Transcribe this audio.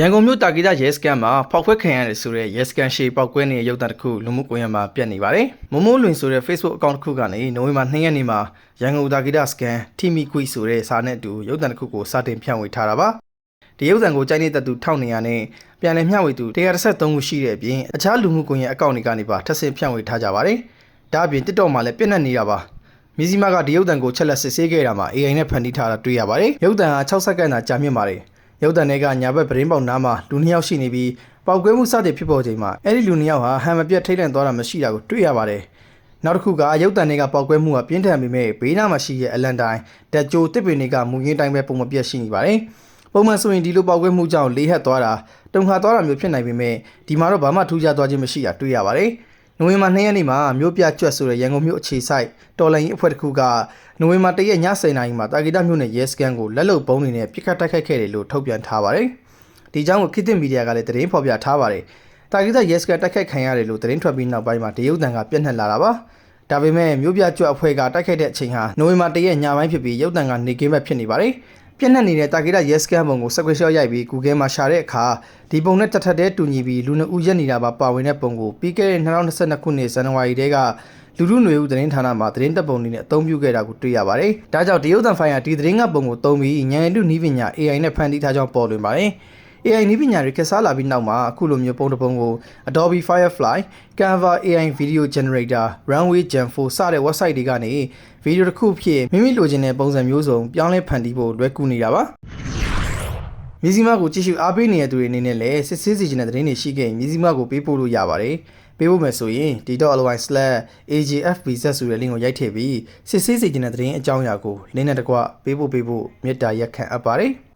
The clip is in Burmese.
ရန်ကုန်မြို့တာဂီတာရဲစကန်မှာဖောက်ခွဲခံရတယ်ဆိုတဲ့ရဲစကန်ရှေပောက်ကွဲနေတဲ့ရုပ်သံတစ်ခုလူမှုကွန်ရက်မှာပြတ်နေပါတယ်။မမိုးလွင်ဆိုတဲ့ Facebook account တစ်ခုကနေနိုဝင်ဘာ2ရက်နေ့မှာရန်ကုန်တာဂီတာစကန်တီမီကွီဆိုတဲ့စာနဲ့အတူရုပ်သံတစ်ခုကိုစတင်ဖြန့်ဝေထားတာပါ။ဒီရုပ်သံကိုကြိုက်နေတဲ့သူ1900နဲ့ပြန်လည်မျှဝေသူ133ခုရှိတဲ့အပြင်အခြားလူမှုကွန်ရက်အကောင့်တွေကနေပါထပ်ဆင့်ဖြန့်ဝေထားကြပါတယ်။ဒါအပြင် TikTok မှာလည်းပြည့်နှက်နေတာပါ။မီဇီမာကဒီရုပ်သံကိုချက်လက်စစ်ဆေးခဲ့တာမှာ AI နဲ့ဖန်တီးထားတာတွေ့ရပါတယ်။ရုပ်သံဟာ6စက္ကန့်သာကြာမြင့်ပါတယ်။ ရုပ်သံတွေကညာဘက်ပရင်းပေါက်နားမှာလူနှစ်ယောက်ရှိနေပြီးပောက်ကွဲမှုစတင်ဖြစ်ပေါ်ချိန်မှာအဲ့ဒီလူနှစ်ယောက်ဟာဟန်မပြတ်ထိတ်လန့်သွားတာမရှိတာကိုတွေ့ရပါတယ်။နောက်တစ်ခုကရုပ်သံတွေကပောက်ကွဲမှုကပြင်းထန်ပေမဲ့ဘေးနားမှာရှိတဲ့အလန်တိုင်းတက်ကြိုတစ်ပင်တွေကမူရင်းတိုင်းပဲပုံမပြတ်ရှိနေပါတယ်။ပုံမှန်ဆိုရင်ဒီလိုပောက်ကွဲမှုကြောင့်လေးဟက်သွားတာတုံခါသွားတာမျိုးဖြစ်နိုင်ပေမဲ့ဒီမှာတော့ဘာမှထူးခြားသွားခြင်းမရှိတာတွေ့ရပါတယ်။ နိုဝင်ဘာ2ရက်နေ့မှာမြို့ပြကျွတ်ဆိုတဲ့ရန်ကုန်မြို့အခြေစိုက်တော်လိုင်းအဖွဲ့တစ်ခုကနိုဝင်ဘာ1ရက်ည10:00နာရီမှာတာဂီတာမြို့နယ်ရဲစခန်းကိုလက်လုံပုံးနေနဲ့ပြစ်ခတ်တိုက်ခိုက်ခဲ့တယ်လို့ထုတ်ပြန်ထားပါတယ်။ဒီအကြောင်းကိုခေတ်သစ်မီဒီယာကလည်းသတင်းဖော်ပြထားပါတယ်။တာဂီတာရဲစခန်းတိုက်ခိုက်ခံရတယ်လို့သတင်းထွက်ပြီးနောက်ပိုင်းမှာတရုတ်တန်ကပြန့်နှံ့လာတာပါ။ဒါပေမဲ့မြို့ပြကျွတ်အဖွဲ့ကတိုက်ခိုက်တဲ့အချိန်ဟာနိုဝင်ဘာ1ရက်ညပိုင်းဖြစ်ပြီးရုတ်တန်ကနေကင်းဘက်ဖြစ်နေပါတယ်။ ပြန့်နှံ့နေတဲ့တာဂီတာရဲစခန်းပုံကိုစကွေရှော့ရိုက်ပြီး Google မှာရှာတဲ့အခါဒီပုံနဲ့တထက်တဲတူညီပြီးလူနှစ်ဦးရက်နေတာပါပါဝင်တဲ့ပုံကိုပြီးခဲ့တဲ့2022ခုနှစ်ဇန်နဝါရီထဲကလူလူຫນွေဦးသတင်းဌာနမှာသတင်းတပ်ပုံတွေနဲ့အသုံးပြုခဲ့တာကိုတွေ့ရပါတယ်။ဒါကြောင့်တရုတ်တန်ဖိုင်ကဒီသတင်းကပုံကိုသုံးပြီးဉာဏ်ရည်တုနီးပညာ AI နဲ့ဖန်တီးထားကြောင်းပေါ်လွင်ပါတယ်။ AI နည်းပညာတွေခက်စားလာပြီးနောက်မှာအခုလိုမျိုးပုံတစ်ပုံကို Adobe Firefly, Canva AI Video Generator, Runway Gen 4စတဲ့ website တွေကနေဗီဒီယိုတစ်ခုဖြစ်မိမိလိုချင်တဲ့ပုံစံမျိုးစုံပြောင်းလဲဖန်တီးဖို့လွယ်ကူနေတာပါ။မြစည်းမကိုကြည့်ရှုအားပေးနေတဲ့သူတွေအနေနဲ့လည်းစစ်ဆေးစီခြင်းတဲ့သတင်းတွေရှိခဲ့ရင်မြစည်းမကိုပေးပို့လို့ရပါတယ်။ပေးဖို့မယ်ဆိုရင် d.ly/agfbz ဆိုတဲ့ link ကိုရိုက်ထည့်ပြီးစစ်ဆေးစီခြင်းတဲ့သတင်းအကြောင်းအရာကိုလင်းနဲ့တကွပေးဖို့ပေးဖို့မေတ္တာရက်ခံအပ်ပါတယ်။